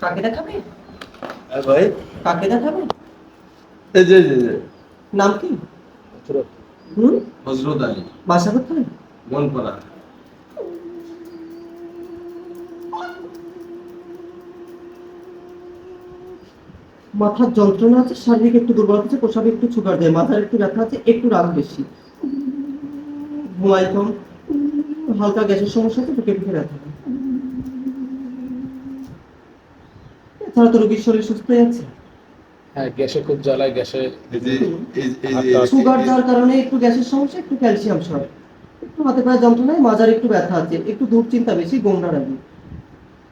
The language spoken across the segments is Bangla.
কাকে দেখাবে? হ্যাঁ ভাই। কাকে দেখাবে? এই যে যে যে। নাম কি? হুম? হজরত আলী। বাসা কোথায় মনপাড়া। মাথার যন্ত্রণা আছে শারীরিক একটু দুর্বলতা আছে প্রসাবে একটু সুগার দেয় মাথার একটু ব্যথা আছে একটু রাগ বেশি। ঘুমাই কম হালকা গ্যাসের সমস্যা আছে পেটে পিঠে ব্যথা হয়। এছাড়া তো রোগীর শরীর সুস্থই আছে হ্যাঁ গ্যাসে খুব জ্বালায় গ্যাসে যে আচ্ছা। সুগার যাওয়ার কারণে একটু গ্যাসের সমস্যা একটু ক্যালসিয়াম শর্ট একটু হাতে পায়ে যন্ত্রণায় মাজার একটু ব্যথা আছে একটু দুশ্চিন্তা বেশি গোমরা রাখি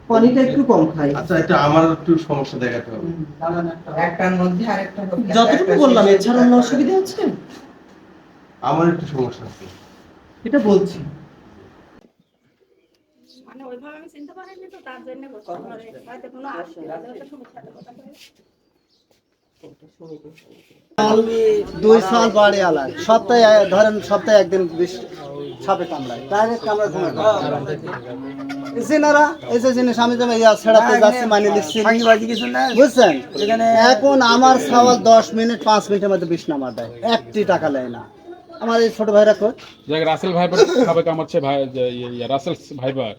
পানিটা একটু কম খাই আচ্ছা এটা আমার একটু সমস্যা দেখাতে হবে। একটার মধ্যে আরেকটা যতটুকু বললাম এছাড়া অন্য অসুবিধা আছে আমার একটু সমস্যা আছে। এটা বলছি। ওইভাবে আমি চিনতে পারিনি তো তার জন্য হয়তো কোনো আসলে সমস্যাটা কথা দুই সাল বাড়ি আলায় সপ্তাহে ধরেন সপ্তাহে একদিন সাপে কামড়ায়। ডাইরেক্ট কামড়ায় ঘুমে এই যে জিনিস আমি যেমন ইয়া ছেড়াতে যাচ্ছি মানে বুঝছেন? এখন আমার সওয়াল দশ মিনিট পাঁচ মিনিটের মধ্যে বিষ নামা দেয়। একটি টাকা নেয় না। আমার এই ছোট ভাইরা কই? যাক রাসেল ভাইবার কামাচ্ছে ভাই ইয়ে- ইয়ে রাসেল ভাইবার।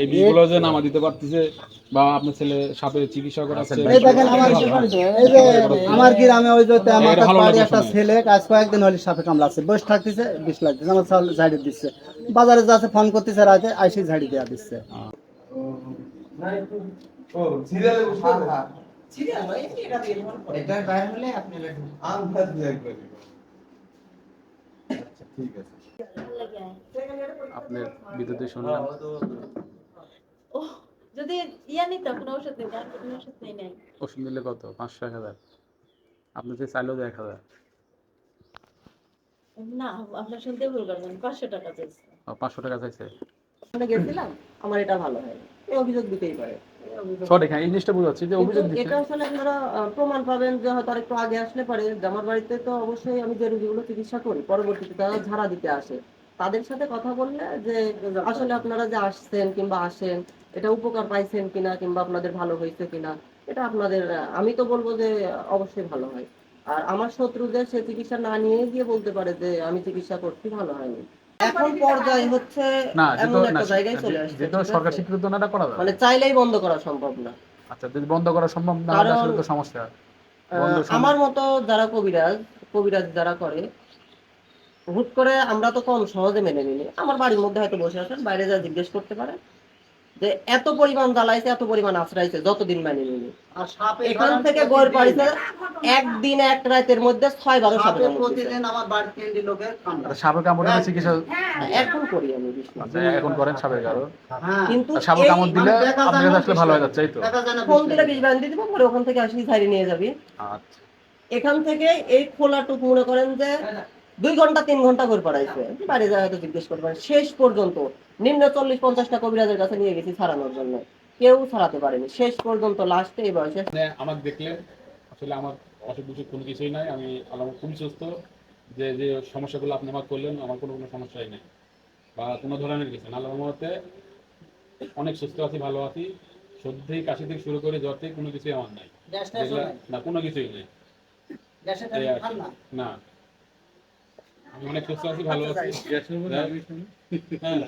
এই বিষগুলো যে নামা দিতে পারতেছে বা আপনার ছেলে সাপের চিকিৎসা করাচ্ছে এই দেখেন আমার এই যে আমার গ্রামে ওই যে আমার বাড়ি একটা ছেলে কাজ কয়েকদিন হলে সাপে কামড়াচ্ছে। বসে থাকতেছে বিষ লাগতেছে আমার চাল ঝাড়ি দিচ্ছে। বাজারে যাচ্ছে ফোন করতেছে রাতে আইসি ঝাড়ি দেওয়া দিচ্ছে। ও সিরিয়ালে বসে এটার বাইরে হলে আপনি আম খাচ্ছি একবার আচ্ছা ঠিক আছে। আপনার বিদ্যুতের শুনলাম ও যদি ইয়া নিত কোনো ওষুধ আর কোনো ওষুধ নেই নাই। ওষুধ নিলে কত? পাঁচশো এক হাজার? আপনি যে চাইলেও এক হাজার। না আপনার শুনতে ভুল করবেন পাঁচশো টাকা চাইছে। পাঁচশো টাকা চাইছে? ওখানে গেছিলাম আমার এটা ভালো হয় এই অভিযোগ দিতেই পারে। সঠিক হ্যাঁ এই জিনিসটা বুঝাচ্ছি যে অভিযোগ দিচ্ছে। এটা আসলে আপনারা প্রমাণ পাবেন যে হয়তো আরেকটু আগে আসলে পারে। আমার বাড়িতে তো অবশ্যই আমি যে রোগীগুলো চিকিৎসা করি পরবর্তীতে তারা ঝাড়া দিতে আসে। তাদের সাথে কথা বললে যে আসলে আপনারা যে আসছেন কিংবা আসেন এটা উপকার পাইছেন কিনা কিংবা আপনাদের ভালো হয়েছে কিনা এটা আপনাদের আমি তো বলব যে অবশ্যই ভালো হয়। আর আমার শত্রুদের সে চিকিৎসা না নিয়ে গিয়ে বলতে পারে যে আমি চিকিৎসা করছি ভালো হয়নি। এখন পর্যায়ে হচ্ছে না এমন একটা জায়গায় চলে আসছে যেটা সরকার স্বীকৃত না করা যাবে মানে চাইলেই বন্ধ করা সম্ভব না। আচ্ছা যদি বন্ধ করা সম্ভব না কারণ- হলে তো সমস্যা। আমার মতো যারা কবিরাজ কবিরাজ যারা করে হুট করে আমরা তো কম সহজে মেনে নিনি আমার বাড়ির মধ্যে হয়তো বসে আছেন বাইরে যা জিজ্ঞেস করতে পারে যে এত পরিমাণ জ্বালাইছে এত পরিমাণ আশ্রাইছে যতদিন মেনে নিনি আর সাপে এখান থেকে গোয়ের বাড়িতে একদিন এক রাতের মধ্যে ছয় বারো সাপে সাপে কামড়। প্রতিদিন আমার বাড়ির তিনটি লোকের কামড়ায়। আচ্ছা, সাপের কামড়ের চিকিৎসা এখন করি আমি বিষ্ণু। আচ্ছা এখন করেন সাপের কারণ হ্যাঁ। কিন্তু এই কামড় দিলে আপনার কাছে আসলে ভালো হয়ে যাচ্ছে এই তো। ফোন দিলে নেই। বিষ বান্ধি দিব পরে ওখান থেকে আসি ছাড়ি নিয়ে যাবি। আচ্ছা। এখান থেকে এই খোলাটুক মনে করেন যে দুই ঘণ্টা তিন ঘণ্টা করে পড়াইছে বাড়ি যায় হয়তো জিজ্ঞেস করবেন শেষ পর্যন্ত নিম্ন চল্লিশ পঞ্চাশটা কবিরাজের কাছে নিয়ে গেছি ছাড়ানোর জন্য। কেউ ছাড়াতে পারেনি। শেষ পর্যন্ত লাস্টে এই বয়সে। মানে আমার দেখলে আসলে আমার অসুখ বিসুখ কোনো কিছুই নাই। আমি আল্লাহ খুবই সুস্থ। যে যে সমস্যাগুলো আপনি আমার করলেন আমার কোনো কোনো সমস্যাই নেই। বা কোনো ধরনের কিছু না। আল্লাহর মতে অনেক সুস্থ আছি ভালো আছি। সর্দি কাশি থেকে শুরু করে জ্বর থেকে কোনো কিছুই আমার নাই। না কোনো কিছুই নেই। না। না আমি অনেক সুস্থ আছি ভালো আছি। হ্যাঁ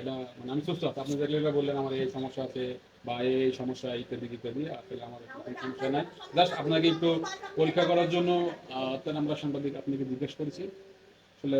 এটা মানে আমি সুস্থ আছি। আপনি যেগুলো বললেন আমার এই সমস্যা আছে বা এই সমস্যা ইত্যাদি ইত্যাদি আসলে আমার সমস্যা নাই। জাস্ট আপনাকে একটু পরীক্ষা করার জন্য আমরা সাংবাদিক আপনাকে জিজ্ঞেস করেছি। আসলে